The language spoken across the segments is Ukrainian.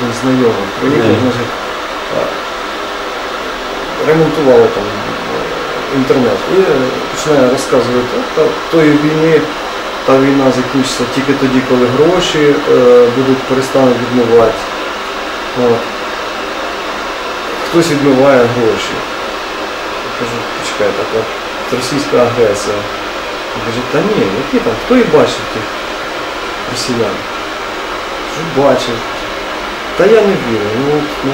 один знайомий приїхав, значить, ремонтували там е, інтернет. І починає розказувати, та тої війни, та війна закінчиться тільки тоді, коли гроші е, будуть перестануть відмивати. От. Хтось відмиває гроші. Я кажу, почекай, так от російська агресія. Він каже, та ні, які там, хто і бачив тих росіян? Що бачив? Та я не вірю. Ну, ну,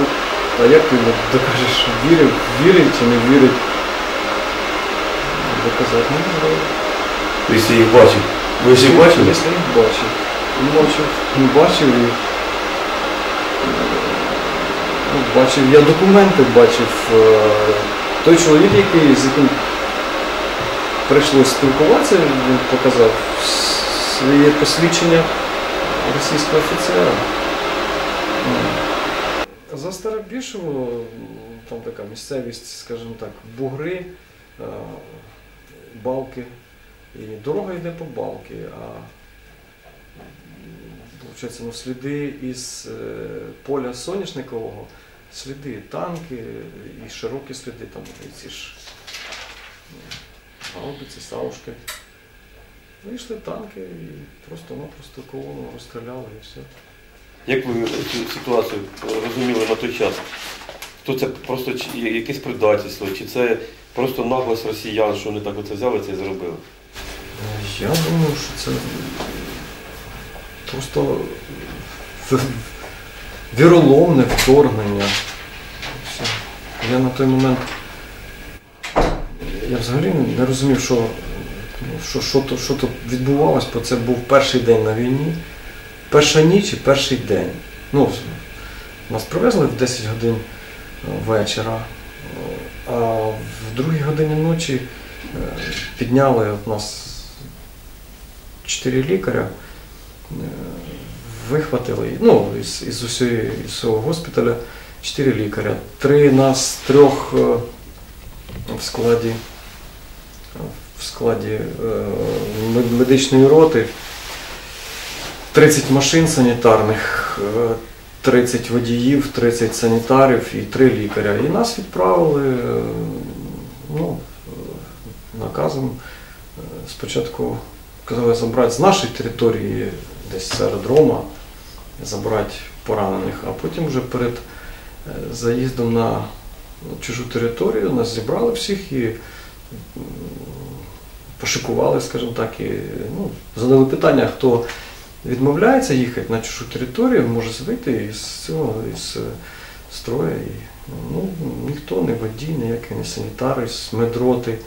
а як ти докажеш, що вірив, вірив чи не вірить? Доказати не можу. Якщо їх бачив. Ви всі бачили? Якщо їх бачив. Не бачив, не бачив і ну, бачив, я документи бачив. е, Той чоловік, який, з яким прийшлося спілкуватися, він показав своє посвідчення російського офіцера. Ну. За Старобішево там така місцевість, скажімо так, бугри, е, балки. І дорога йде по балки, а виходить, ну, сліди із е, поля соняшникового, сліди, танки і широкі сліди, там і ці ж гаубиці, саушки. Вийшли танки і просто-напросто колону розстріляли і все. Як ви цю ситуацію розуміли на той час? То це просто якесь предательство, чи це просто наглость росіян, що вони так оце взяли це і зробили? Я думаю, що це просто віроломне вторгнення. Я на той момент я взагалі не розумів, що, що, що, то, що то відбувалось, бо це був перший день на війні, перша ніч і перший день. Ну, нас привезли в 10 годин е, вечора, е, а в другій годині ночі е, підняли от нас чотири лікаря, вихватили, ну, із, із, усієї, із цього госпіталя чотири лікаря. Три нас трьох в складі, в складі медичної роти, 30 машин санітарних, е, 30 водіїв, 30 санітарів і 3 лікаря. І нас відправили е, ну, е, наказом. Е, Спочатку казали забрати з нашої території, десь з аеродрома, забрати поранених, а потім вже перед е, заїздом на чужу територію нас зібрали всіх і пошикували, скажімо так, і ну, задали питання, хто відмовляється їхати на чужу територію, може вийти із цього із е, строю. І, ну, ніхто, не водій, ніякий не санітар із медроти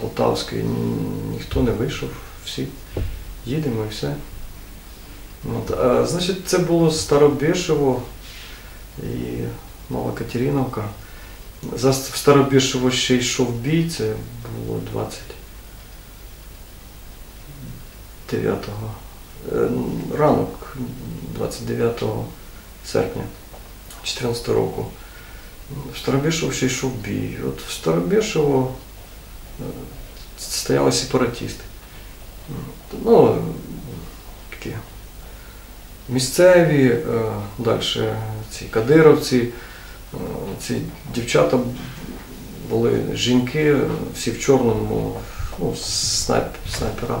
Полтавської, ніхто не вийшов, всі їдемо і все. От, а, значить, це було Старобішево і Мала Катериновка. За Старобішево ще йшов бій, це було 29 е, ранок 29 серпня 2014 року. В Старобішево ще йшов бій. От в Старобішево е, стояли сепаратисти. Ну, такі місцеві, е, далі ці кадировці, е, ці дівчата були жінки, всі в чорному, ну, снайп, снайпера.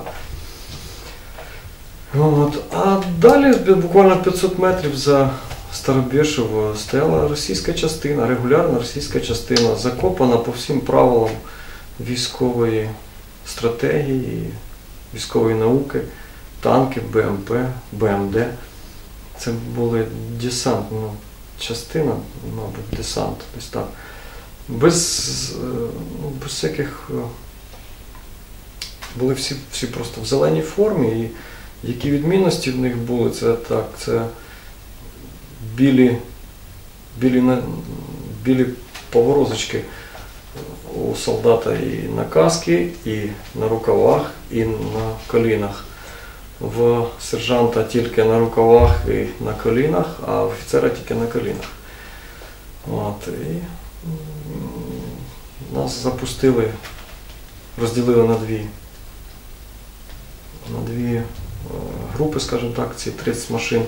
От. А далі буквально 500 метрів за Старобєшево стояла російська частина, регулярна російська частина, закопана по всім правилам військової стратегії, військової науки, танки, БМП, БМД. Це були десант, ну, частина, мабуть, десант, десь так. Без, е, ну, без всяких. е, Були всі, всі просто в зеленій формі. І які відмінності в них були, це так, це білі, білі, білі поворозочки у солдата і на каски, і на рукавах, і на колінах. В сержанта тільки на рукавах і на колінах, а в офіцера тільки на колінах. От, і нас запустили, розділили на дві, на дві групи, скажімо так, ці 30 машин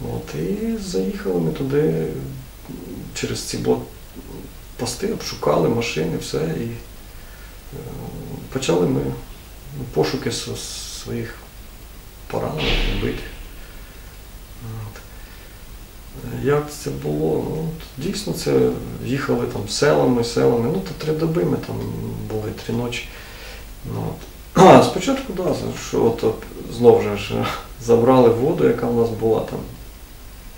От, і заїхали ми туди через ці блокпости, обшукали машини, все. І е, почали ми пошуки своїх поранених, вбитих. Як це було? Ну, дійсно це їхали там селами, селами. Ну, то три доби ми там були, три ночі. Ну, от. А, спочатку, да, що от, знову же ж забрали воду, яка в нас була там.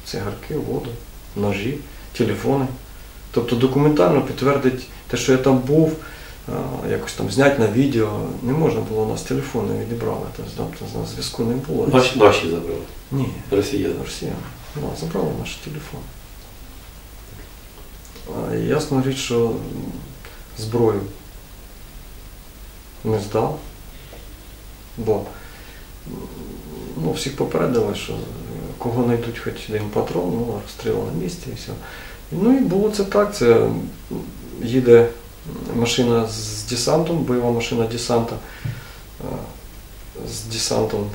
Цигарки, воду, ножі, телефони. Тобто документально підтвердити те, що я там був, якось там зняти на відео, не можна було, у нас телефони відібрали, там тобто, на зв'язку не було. Наші, наші забрали. Ні, Росіяни. росіяни. Да, забрали наш телефон. Ясна річ, що зброю не здав, бо ну, всіх попередили, що е, кого знайдуть хоч один патрон, ну, розстріл на місці і все. Ну і було це так, це їде машина з десантом, бойова машина десанта, е, з десантом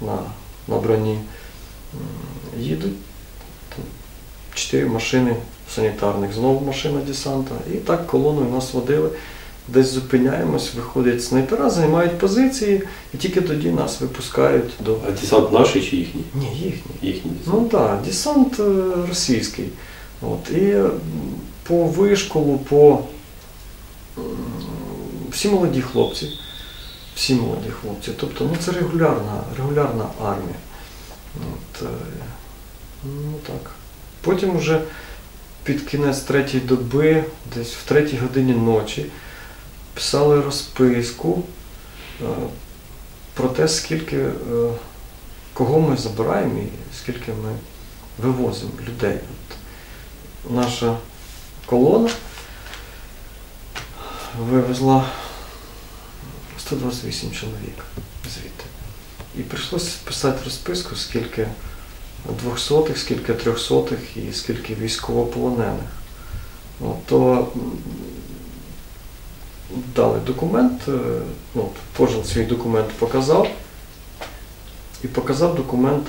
на, на броні. Їдуть чотири машини санітарних, знову машина десанта. І так колоною нас водили. Десь зупиняємось, виходять снайпера, займають позиції, і тільки тоді нас випускають до. А десант наші чи їхній? Ні, їхні. Їхній десант. Ну так, да, десант е, російський. От, і по вишколу, по всі молоді хлопці, всі молоді хлопці. Тобто ну, це регулярна, регулярна армія. От, е, ну так. Потім вже під кінець третьої доби, десь в третій годині ночі, писали розписку е, про те, скільки е, кого ми забираємо і скільки ми вивозимо людей. От наша колона вивезла 128 чоловік звідти. І прийшлося писати розписку, скільки двохсотих, скільки трьохсотих і скільки військовополонених. От, то дали документ, е, ну, кожен свій документ показав. І показав документ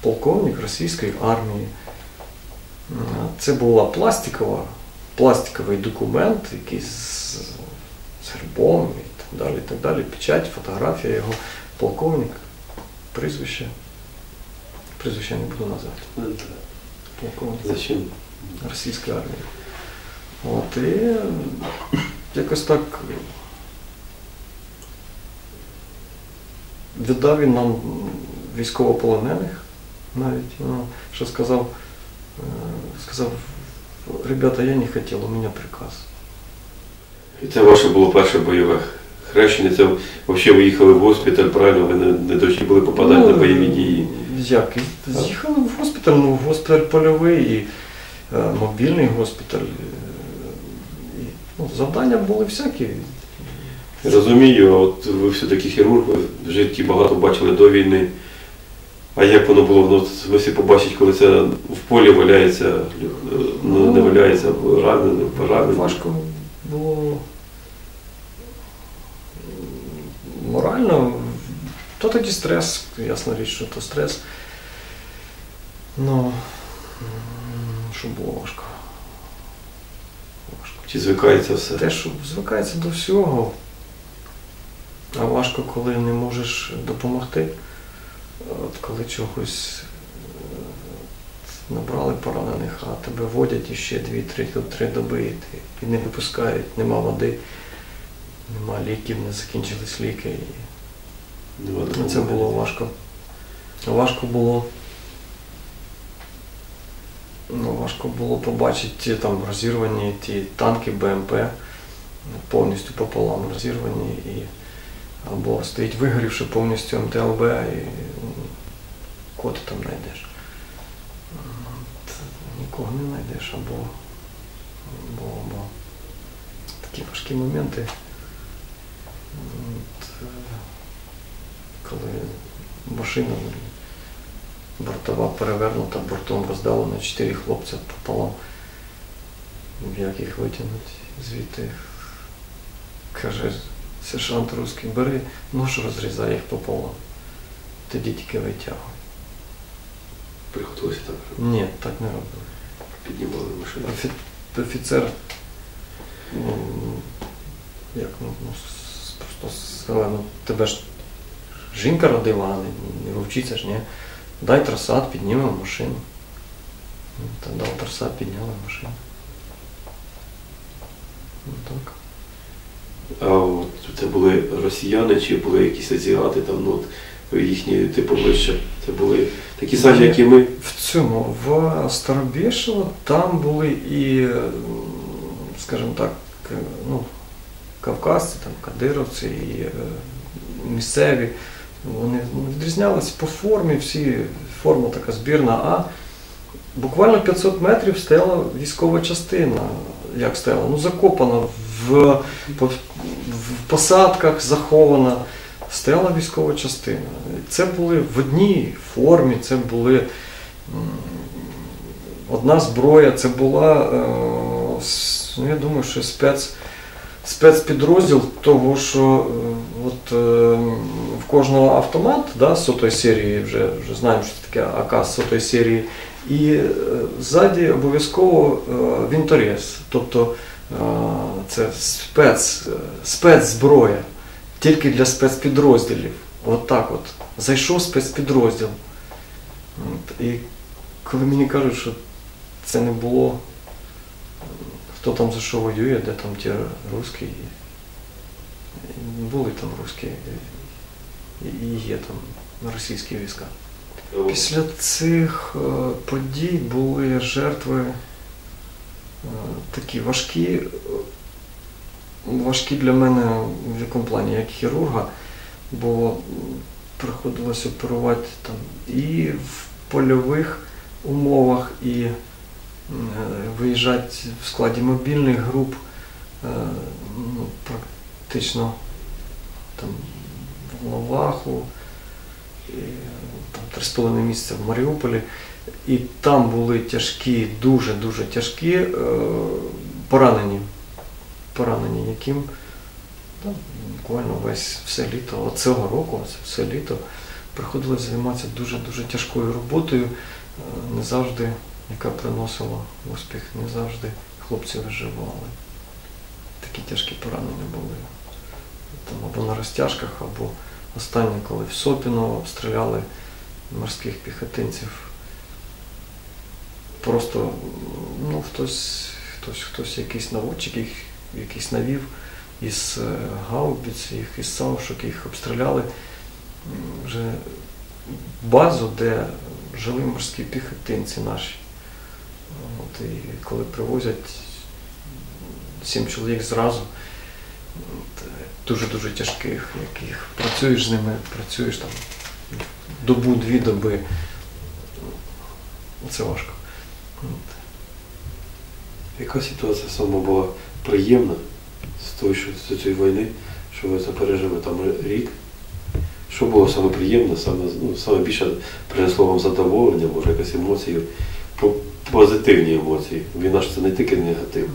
полковник російської армії. Е, Це була пластикова, пластиковий документ, який з, з гербом і так далі, і так далі. Печать, фотографія його, полковник, прізвище. Прізвище я не буду назвати. Ну. Полковник Зачем? російської армії. От, і е, якось так віддав він нам військовополонених навіть, ну, що сказав, е, сказав, ребята, я не хотів, у мене приказ. І це ваше було перше бойове хрещення. Це взагалі ви їхали в госпіталь, правильно? Ви не, не дошли були попадати на бойові дії. Ну, Як? З'їхали в госпіталь, ну госпіталь польовий і е, мобільний госпіталь. Ну, завдання були всякі. Розумію, а от ви все-таки хірург, ви в житті багато бачили до війни. А як воно було? Ну, ви всі побачить, коли це в полі валяється, ну, не валяється, ранений, поранений. Важко було морально. То тоді стрес, ясна річ, що то стрес. Ну, що було важко. Чи звикається все? Те, що звикається до всього, а важко, коли не можеш допомогти. От коли чогось е, набрали поранених, а тебе водять іще 2-3 три доби, і, ти, і не випускають, нема води, нема ліків, не закінчились ліки. І Це було важко. Важко було. Ну, важко було побачити там розірвані ті танки БМП повністю пополам розірвані і або стоїть вигорівши повністю МТЛБ і ну, кого там знайдеш. Нікого не знайдеш або, або, або такі важкі моменти. Коли машина бортова перевернута, бортом роздалена, чотири хлопця пополам. Як їх витягнути звідти? Каже, сержант русський, бери нож розрізай їх пополам. Тоді тільки витягуй. приходилося так. Ні, так не робили. Піднімали машину. Офі- Офіцер, ну, як ну, ну, просто сказали, ну тебе ж жінка родила, а не, не вовчиця ж, ні. Дай трасад, піднімемо машину. Ну, Та дав трасад, підняли машину. Ну так. А от це були росіяни чи були якісь азіати, там, ну, от, їхні вище. Це були такі самі, як і ми. В цьому, в Старобєшево там були і, скажімо так, ну, кавказці, там, кадировці, і е, місцеві. Вони відрізнялися по формі, всі форма така збірна, а буквально 500 метрів стояла військова частина. Як стояла? Ну, закопана в, в посадках, захована. Стояла військова частина. Це були в одній формі, це були одна зброя, це була, е, ну, я думаю, що спец, спецпідрозділ того, що е, от, е, в кожного автомат да, сотої серії, вже, вже знаємо, що це таке АК з сотої серії, і е, ззаді обов'язково вінторез, тобто це спец, спецзброя тільки для спецпідрозділів. От так от. Зайшов спецпідрозділ. І коли мені кажуть, що це не було, хто там за що воює, де там ті русські, були там русські, і, є там російські війська. Після цих е, подій були жертви е, такі важкі, важкі для мене в якому плані, як хірурга, бо приходилось оперувати там і в польових умовах, і виїжджати в складі мобільних груп, е, ну, практично там в Лаваху, там три з половиною місяця в Маріуполі. І там були тяжкі, дуже-дуже тяжкі е, поранені, поранені, яким ну, буквально весь все літо, цього року, все літо приходилось займатися дуже-дуже тяжкою роботою, е, не завжди, яка приносила успіх, не завжди хлопці виживали. Такі тяжкі поранення були. Там або на розтяжках, або останнє, коли в Сопіно обстріляли морських піхотинців. Просто ну, хтось, хтось, хтось якийсь наводчик їх якийсь навів із е, гаубиць, їх із саушок, їх обстріляли вже базу, де жили морські піхотинці наші. От, і коли привозять сім чоловік зразу, е, дуже-дуже тяжких, яких працюєш з ними, працюєш там добу, дві доби. Це важко. От. Яка ситуація сама була приємна з того, що з цієї війни, що ви це пережили там рік? Що було саме приємне, саме, ну, саме більше принесло вам задоволення, може якась емоцію, позитивні емоції. Війна ж це не тільки негатив,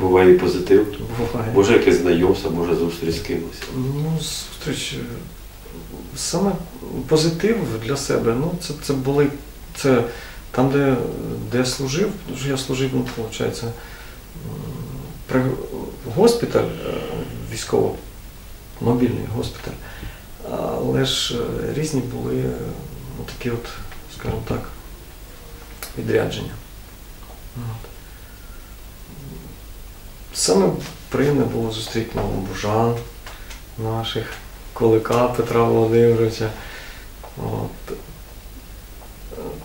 буває і позитив. Буває. Може якесь знайомство, може зустріч з кимось. Ну, зустріч. е, Саме позитив для себе, ну, це, це були. Це там, де, де я служив, тому що я служив, ну, виходить, при госпіталь е, військово, мобільний госпіталь. Але ж е, різні були ну, такі от, скажімо так, відрядження. Саме приємне було зустріти новобужан наших, Колика Петра Володимировича. От.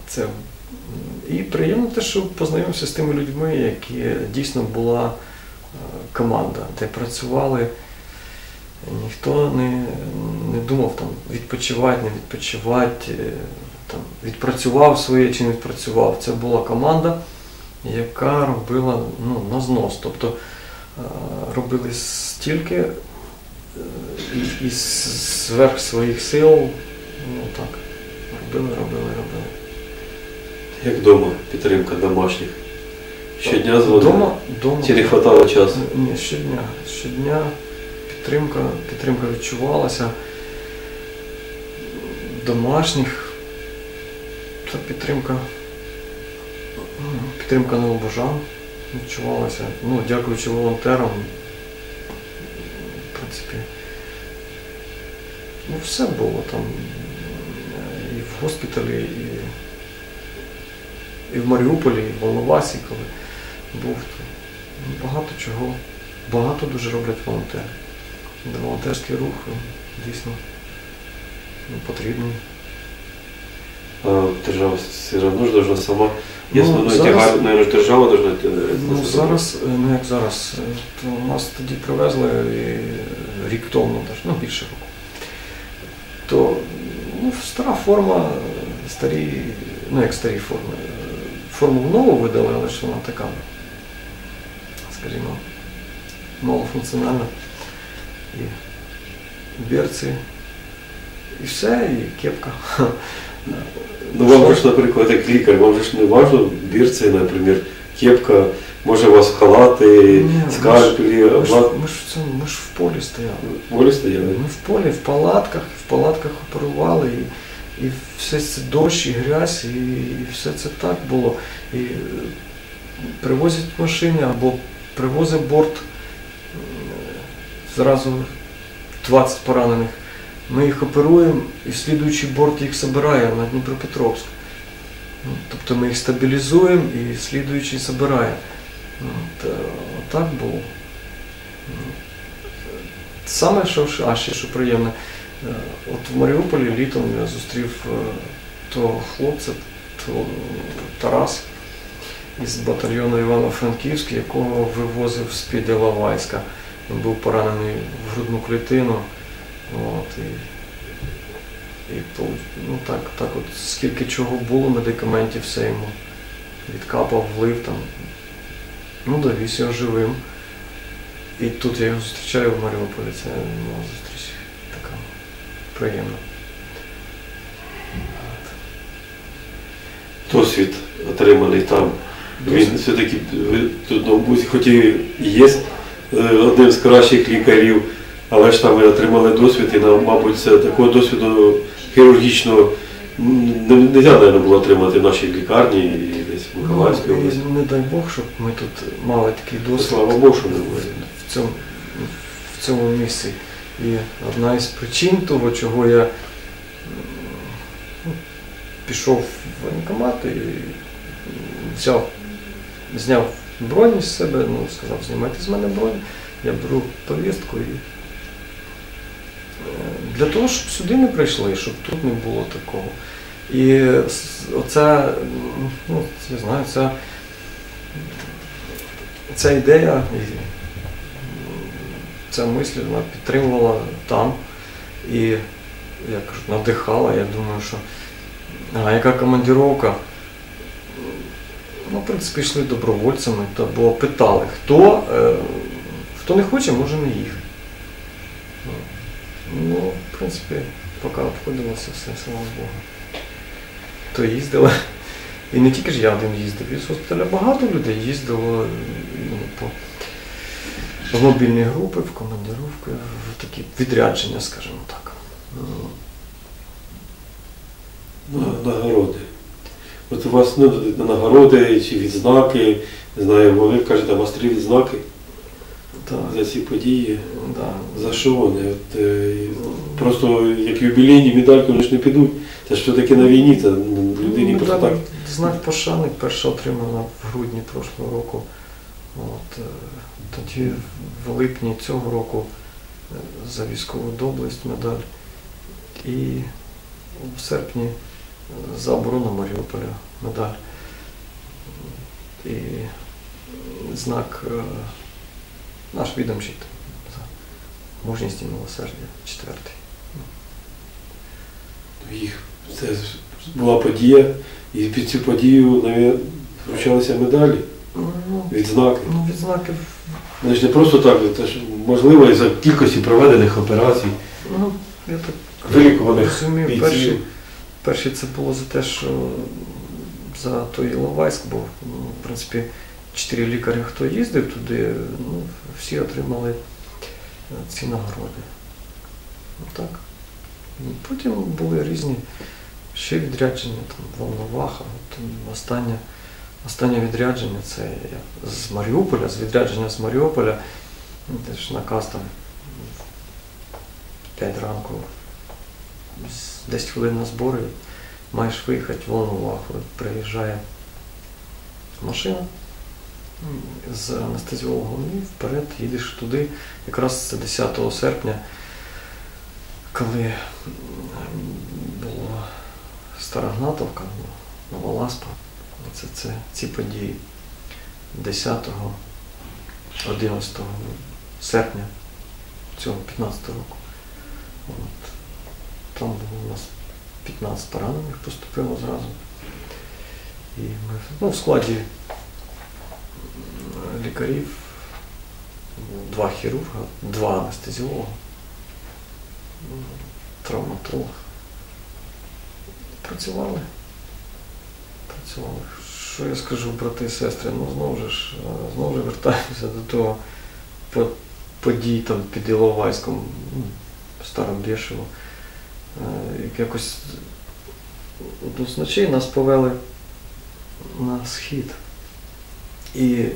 Це. І приємно те, що познайомився з тими людьми, які дійсно була е, команда, де працювали. Ніхто не, не думав там відпочивати, не відпочивати, е, там, відпрацював своє чи не відпрацював. Це була команда, яка робила ну, на знос. Тобто е, робили стільки е, і, і зверх своїх сил, ну так, робили, робили, робили. Як вдома, підтримка домашніх. Щодня дзвонили? Дома, дома. Чи не хватало часу? Ні, щодня. Щодня підтримка, підтримка відчувалася. Домашніх та підтримка, м, підтримка новобожан відчувалася. Ну, дякуючи волонтерам, в принципі, ну, все було там і в госпіталі, і, і в Маріуполі, і в Волновасі, коли був. Ну, багато чого, багато дуже роблять волонтери. Волонтерський рух дійсно ну, потрібний. А держава все равно ж должна сама. Ну, Ясно, ну, зараз- тягар, наверное, держава должна Ну, зараз, е, ну як зараз, е, то нас тоді привезли і рік тому, ну більше року. То ну, стара форма, е, старі, ну як старі форми. е, Форму нову видали, але ж вона така, скажімо, малофункціональна. І берці, і все, і кепка. Ну вам же ж, наприклад, як лікар, вам же ж не важно бірці, наприклад, кепка, може у вас халати, Ні, скальпелі, Ми ж, ми ж в цьому, ми ж в полі стояли. Волі стояли? Ми в полі, в палатках, в палатках оперували, і, і все це дощ, і грязь, і, і все це так було. І е, привозять машини або привозить борт, е, зразу 20 поранених. Ми їх оперуємо, і слідуючий борт їх забирає на Дніпропетровськ. Ну, Тобто ми їх стабілізуємо і слідуючий забирає. Ну, От, е, було. Ну, Саме що, а ще що приємне, е, от в Маріуполі літом я зустрів е, того хлопця, того Тарас із батальйону Івано-Франківський, якого вивозив з-під Іловайська. Він був поранений в грудну клітину. От, і, і ну, так, так от скільки чого було, медикаментів все йому відкапав, влив там. Ну, довіз його живим. І тут я його зустрічаю в Маріуполі. Це ну, зустріч така приємна. Досвід отриманий там. Він все-таки тут на обузі, хоч і є е, одним з кращих лікарів, але ж там ви отримали досвід, і нам, мабуть, це такого досвіду хірургічного не, можна, мабуть, було отримати в нашій лікарні і десь в Миколаївській Ну, області. і не дай Бог, щоб ми тут мали такий досвід. Слава Богу, що не було. в цьому, в цьому місці. І одна із причин того, чого я ну, пішов в воєнкомат і взяв, зняв бронь з себе, ну, сказав, знімайте з мене бронь, я беру повістку і для того, щоб сюди не прийшли, щоб тут не було такого. І оця, ну, я знаю, ця, ця ідея ця мисль вона підтримувала там і, я кажу, надихала. Я думаю, що а яка командіровка? Ну, в принципі, йшли добровольцями, та, бо питали, хто, е, хто не хоче, може не їхати. Ну, в принципі, поки обходилося все, слава Богу. То їздили. І не тільки ж я один їздив, із госпіталя багато людей їздило ну, по в мобільні групи, в командировки, в такі відрядження, скажімо так. Ну, На- Нагороди. От у вас ну, нагороди чи відзнаки, не знаю, ви кажете, у вас три відзнаки за ці події. За що вони? От, е, просто як юбілейні медальки вони ж не підуть. Це ж все-таки на війні, це людині Ну, просто так. Знак пошани перша отримана в грудні прошлого року. От, е, тоді в липні цього року е, за військову доблесть медаль. І в серпні за оборону Маріуполя медаль. І знак наш відомчий за мужність і милосердя четвертий. Їх це була подія, і під цю подію вручалися медалі, Ну, відзнаки. ну, відзнаки Вони ж не просто так, це ж можливо і за кількості проведених операцій, Ну, я так вилікуваних розумію, бійців. перші, перші це було за те, що за той Іловайськ був. Ну, в принципі, чотири лікаря, хто їздив туди, ну, всі отримали е, ці нагороди. Ну, Так. Потім були різні ще відрядження, там Волноваха. От, останнє, останнє відрядження це я з Маріуполя, з відрядження з Маріуполя. Ну, Теж наказ там в 5 ранку, з 10 хвилин на збори, маєш виїхати в Волноваху. Приїжджає машина з анестезіологом і вперед їдеш туди. Якраз це 10 серпня, коли була Стара Гнатовка, Нова Ласпа. Це, це ці події 10-го, 11 серпня цього 15 року. От. Там було у нас 15 поранених поступило зразу. І ми ну, в складі лікарів два хірурга, два анестезіолога, м, травматолог. Працювали. Працювали. Що я скажу, брати і сестри? Ну знову ж, е, знову ж вертаємося до того по- подій там під Іловайськом, ну, Старобєшево. Е, як Якось з ночей нас повели на схід. І е,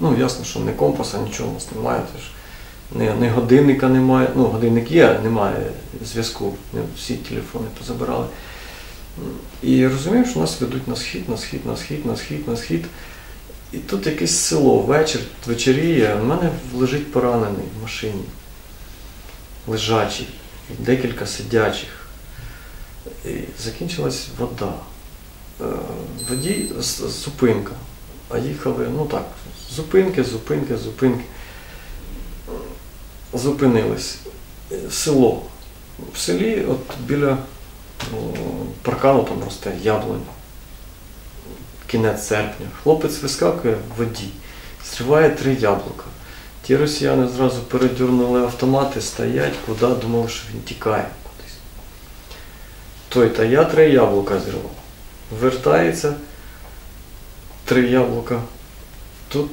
ну, ясно, що не компаса, нічого у нас немає. Тож, ні, ні годинника немає. Ну, годинник є, немає зв'язку. Всі телефони позабирали. І розумів, що нас ведуть на схід, на схід, на схід, на схід, на схід. І тут якесь село, вечір, вечеріє, в мене лежить поранений в машині. Лежачий, декілька сидячих. І закінчилась вода. Е, Водій зупинка. А їхали, ну так, зупинки, зупинки, зупинки. Зупинились. Село. В селі, от біля ну, паркану там росте яблунь. Кінець серпня. Хлопець вискакує в воді, зриває три яблука. Ті росіяни зразу передюрнули автомати, стоять, куди думали, що він тікає кудись. Той, та я три яблука зірвав. Вертається, три яблука. Тут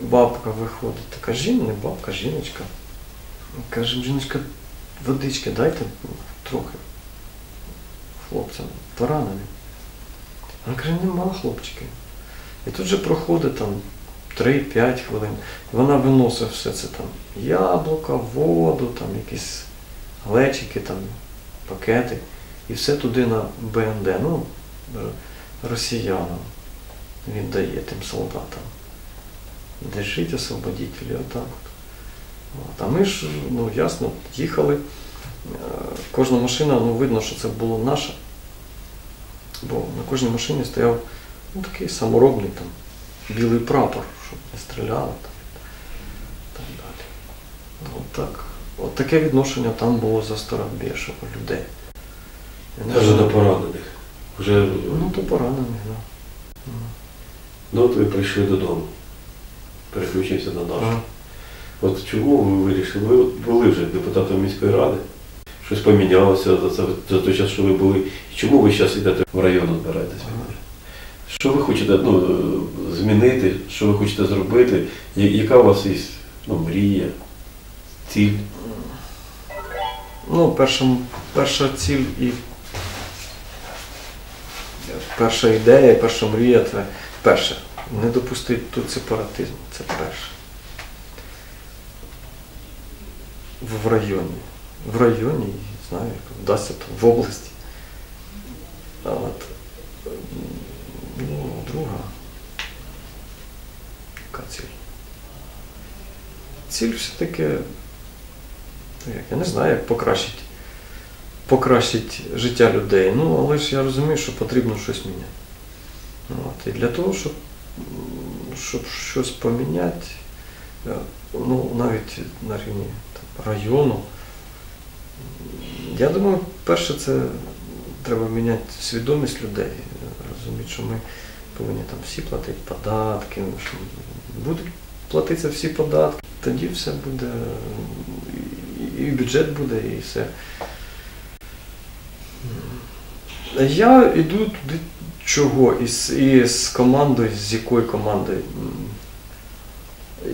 бабка виходить. Така жінка, не бабка, жіночка. Каже, жіночка, водички дайте трохи хлопцям пораненим. Вона каже, нема хлопчики. І тут же проходить там 3-5 хвилин. Вона виносить все це там яблука, воду, там якісь глечики, там, пакети. І все туди на БНД, ну, росіянам віддає тим солдатам. Держіть освободітелі, отак от. А ми ж, ну ясно, їхали. Е, Кожна машина, ну видно, що це було наша. Бо на кожній машині стояв ну, такий саморобний там, білий прапор, щоб не стріляли там, так далі. От, так, от таке відношення там було за Старобєшево людей. Навіть до поранених. Вже, Ну, то поранених, да. Ну от ви прийшли додому. Переключився на наш. Ага. От чому ви вирішили? Ви були вже депутатом міської ради. Щось помінялося за, це, за той час, що ви були. Чому ви зараз йдете в район збираєтесь? Що ви хочете ну, змінити, що ви хочете зробити? Я- Яка у вас є ну, мрія, ціль? Ну, перша, перша ціль і перша ідея, перша мрія це перше. Не допустити тут сепаратизм. Це перше. В- районі. В районі, знаю, як вдасться то в області. А От. Ну, друга. Яка ціль? Ціль все-таки Ну, я не знаю, як покращити, покращити життя людей. Ну, але ж я розумію, що потрібно щось міняти. От. І для того, щоб, щоб щось поміняти, е, ну, навіть на рівні там, району, я думаю, перше, це треба міняти свідомість людей, розуміти, що ми повинні там всі платити податки, що будуть платитися всі податки, тоді все буде, і- бюджет буде, і все. Я йду туди чого? Із, із командою, з якою командою?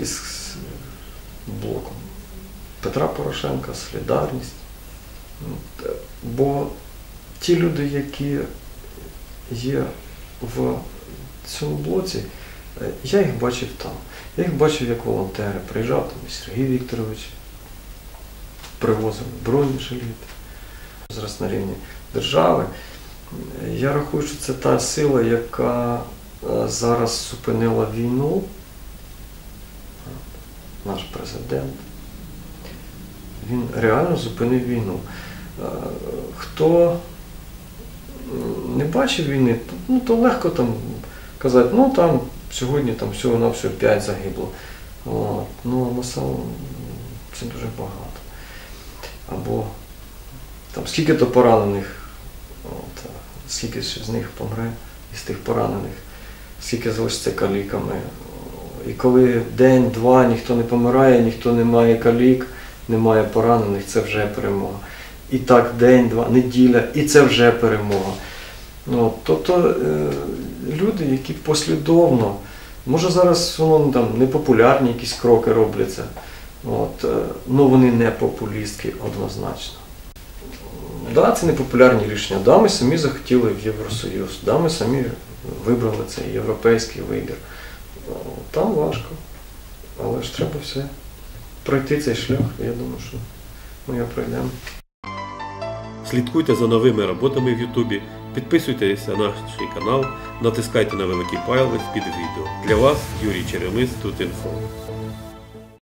Із блоком. Петра Порошенка, Солідарність. Бо ті люди, які є в цьому блоці, е, я їх бачив там. Я їх бачив як волонтери. Приїжджав там і Сергій Вікторович, привозив бронежилети. Зараз на рівні держави. Я рахую, що це та сила, яка е, зараз зупинила війну. Наш президент. Він реально зупинив війну. Е, Хто не бачив війни, то, ну, то легко там казати, ну там сьогодні там всього на всього 5 загибло. От. Ну, на самому це дуже багато. Або там скільки-то поранених, от, скільки ж з них помре із тих поранених, скільки залишиться каліками. І коли день-два ніхто не помирає, ніхто не має калік, немає поранених, це вже перемога. І так день-два, неділя, і це вже перемога. Ну, тобто е, люди, які послідовно, може зараз воно там непопулярні якісь кроки робляться, от, е, ну вони не популістські однозначно. Да, це непопулярні рішення. Да, ми самі захотіли в Євросоюз, да, ми самі вибрали цей європейський вибір. Там важко, але ж треба все пройти цей шлях. Я думаю, що ми його пройдемо. Слідкуйте за новими роботами в Ютубі, підписуйтесь на наш канал, натискайте на великий палець під відео. Для вас Юрій Черемис тут інфо.